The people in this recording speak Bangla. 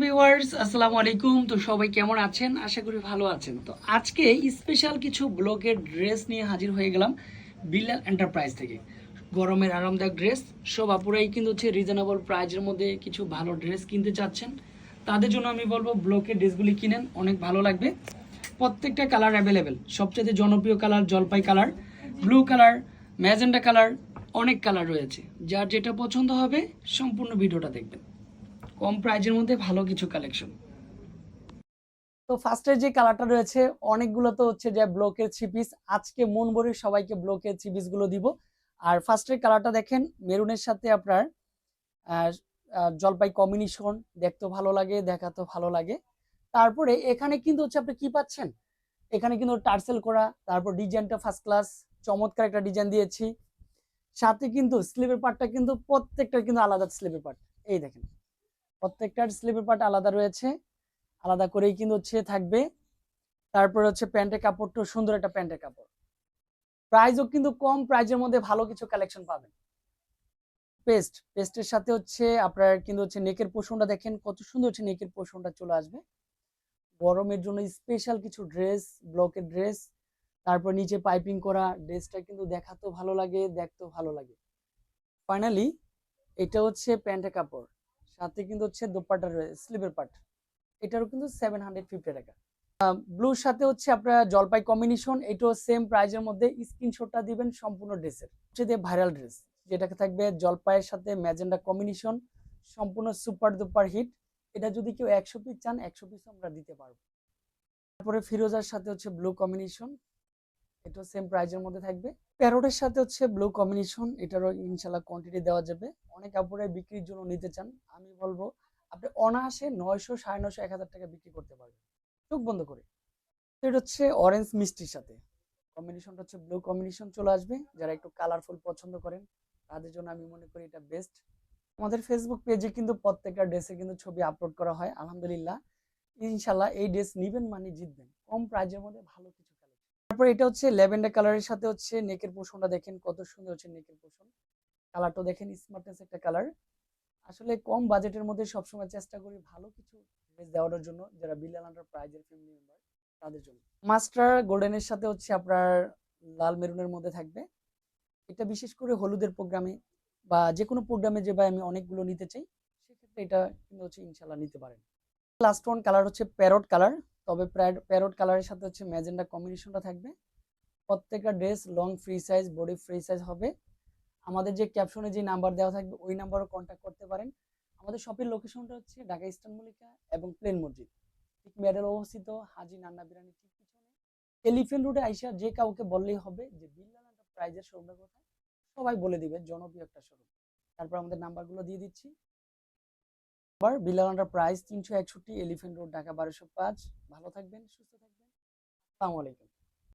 ভিউয়ার্স আসসালামু আলাইকুম। তো সবাই কেমন আছেন? আশা করি ভালো আছেন। তো আজকে স্পেশাল কিছু ব্লগের ড্রেস নিয়ে হাজির হয়ে গেলাম বিল্লাল এন্টারপ্রাইজ থেকে। গরমের আরামদায়ক ড্রেস সব আপুরাই কিন্তু হচ্ছে রিজনেবল প্রাইজের মধ্যে কিছু ভালো ড্রেস কিনতে চাচ্ছেন। তাদের জন্য আমি বলব ব্লকের ড্রেসগুলি কিনেন, অনেক ভালো লাগবে। প্রত্যেকটা কালার অ্যাভেলেবেল সবচেয়ে জনপ্রিয় কালার জলপাই colour blue colour magenta colour অনেক কালার রয়েছে। যার যেটা পছন্দ হবে, সম্পূর্ণ ভিডিওটা দেখবেন। কম প্রাইজের মধ্যে ভালো কিছু কালেকশন তো ফার্স্টের যে কালারটা রয়েছে, অনেকগুলো তো হচ্ছে যে ব্লকের থ্রি পিস আজকে মন ভরে সবাইকে ব্লকের থ্রি গুলো দিব। আর ফার্স্টের কালারটা দেখেন, মেরুনের সাথে আপনার জলপাই কম্বিনেশন দেখতে ভালো লাগে দেখাতেও ভালো লাগে। তারপরে এখানে কিন্তু হচ্ছে আপনি কি পাচ্ছেন? এখানে কিন্তু টার্সেল করা, তারপর ডিজাইনটা ফার্স্ট ক্লাস চমৎকার একটা ডিজাইন দিয়েছি। সাথে কিন্তু স্লিপের পার্টটা কিন্তু প্রত্যেকটা কিন্তু আলাদা স্লিপের পার্ট এই দেখেন। প্রত্যেকটার স্লিপের পার্ট আলাদা রয়েছে। আলাদা করেই কিন্তু হচ্ছে থাকবে। তারপরে হচ্ছে প্যান্টের কাপড়টা সুন্দর একটা প্যান্টের কাপড়। প্রাইজও কিন্তু কম প্রাইজের মধ্যে ভালো কিছু কালেকশন পাবেন। পেস্ট পেস্টের সাথে হচ্ছে আপনার কিন্তু হচ্ছে নেকের পোষণটা দেখেন, কত সুন্দর হচ্ছে নেকের পোষণটা চলে আসবে। গরমের জন্য স্পেশাল কিছু ড্রেস ব্লকের ড্রেস তারপর নিচে পাইপিং করা ড্রেসটা কিন্তু দেখাতেও ভালো লাগে, দেখতেও ভালো লাগে। ফাইনালি এটা হচ্ছে প্যান্টের কাপড়। সাথে কিন্তু হচ্ছে দোপাট্টা রয়েছে স্লিভের পার্ট। এটারও কিন্তু সেভেন হান্ড্রেড ফিফটি টাকা। ব্লুর সাথে হচ্ছে আপনার জলপাই কম্বিনেশন এটাও সেম প্রাইজের মধ্যে স্ক্রিনশটটা দিবেন সম্পূর্ণ ড্রেসের। হচ্ছে দিয়ে ভাইরাল ড্রেস যেটাকে থাকবে জলপাইয়ের সাথে ম্যাজেন্ডা কম্বিনেশন সম্পূর্ণ সুপার দুপার হিট এটা যদি কেউ একশো পিস চান, একশো পিস আমরা দিতে পারব। তারপরে ফিরোজার সাথে হচ্ছে ব্লু কম্বিনেশন এটাও সেম প্রাইজের মধ্যে থাকবে। প্যারোটের সাথে হচ্ছে ব্লু কম্বিনেশন এটারও ইনশাল্লাহ কোয়ান্টিটি দেওয়া যাবে। অনেক কাপড়ে বিক্রির জন্য নিতে চান, আমি বলব আপনি অনায়াসে নয়শো, সাড়ে নয়শো, এক হাজার টাকা বিক্রি করতে পারবেন। চোখ বন্ধ করে। এটা হচ্ছে অরেঞ্জ মিষ্টির সাথে। কম্বিনেশনটা হচ্ছে ব্লু কম্বিনেশন চলে আসবে। যারা একটু কালারফুল পছন্দ করেন, তাদের জন্য আমি মনে করি এটা বেস্ট আমাদের ফেসবুক পেজে কিন্তু প্রত্যেকটা ড্রেসে কিন্তু ছবি আপলোড করা হয়, আলহামদুলিল্লাহ। ইনশাল্লাহ এই ড্রেস নিবেন মানে জিতবেন। কম প্রাইজের মধ্যে ভালো কিছু কালেকশন তারপর এটা হচ্ছে ল্যাভেন্ডার কালারের সাথে হচ্ছে নেকের পোষণটা দেখেন কত সুন্দর হচ্ছে নেকের পোষণ। কালারটা দেখেন স্মার্টনেস একটা কালার আসলে কম বাজেটের মধ্যে সবসময় চেষ্টা করি ভালো কিছু ড্রেস দেওয়ার জন্য, যারা বিলিয়ন আন্ডার প্রাইজের ফ্যামিলি মেম্বার তাদের জন্য। মাস্টার গোল্ডেনের সাথে হচ্ছে আপনার লাল মেরুনের মধ্যে থাকবে। এটা বিশেষ করে হলুদের প্রোগ্রামে বা যে কোনো প্রোগ্রামে যে ভাই আমি অনেকগুলো নিতে চাই, সেক্ষেত্রে এটা কিন্তু হচ্ছে ইনশাল্লাহ নিতে পারেন। লাস্ট ওয়ান কালার হচ্ছে প্যারট কালার তবে প্যারট কালারের সাথে হচ্ছে ম্যাজেন্ডা কম্বিনেশনটা থাকবে। প্রত্যেকটা dress long free size body free size হবে। আমাদের যে ক্যাপশনে যে নাম্বার দেওয়া থাকবে, ওই নাম্বারও কন্ট্যাক্ট করতে পারেন। আমাদের শপের লোকেশনটা হচ্ছে ঢাকা ইস্টার্ন মল্লিকা এবং প্লেন মসজিদ। ঠিক মেডেল অবস্থিত হাজি নান্না বিরানি ঠিক পিছনে। এলিফেন্ট রোডে আইসা যে কাউকে বললেই হবে যে, বিল্লাল প্রাইজের শোরুমটা কোথায়? সবাই বলে দিবে, জনপ্রিয় একটা শোরুম তারপর আমাদের নাম্বারগুলো দিয়ে দিচ্ছি। আবার বিল্লাল প্রাইস তিনশো একষট্টি এলিফেন্ট রোড ঢাকা বারোশো পাঁচ। ভালো থাকবেন, সুস্থ থাকবেন। আসসালামু আলাইকুম।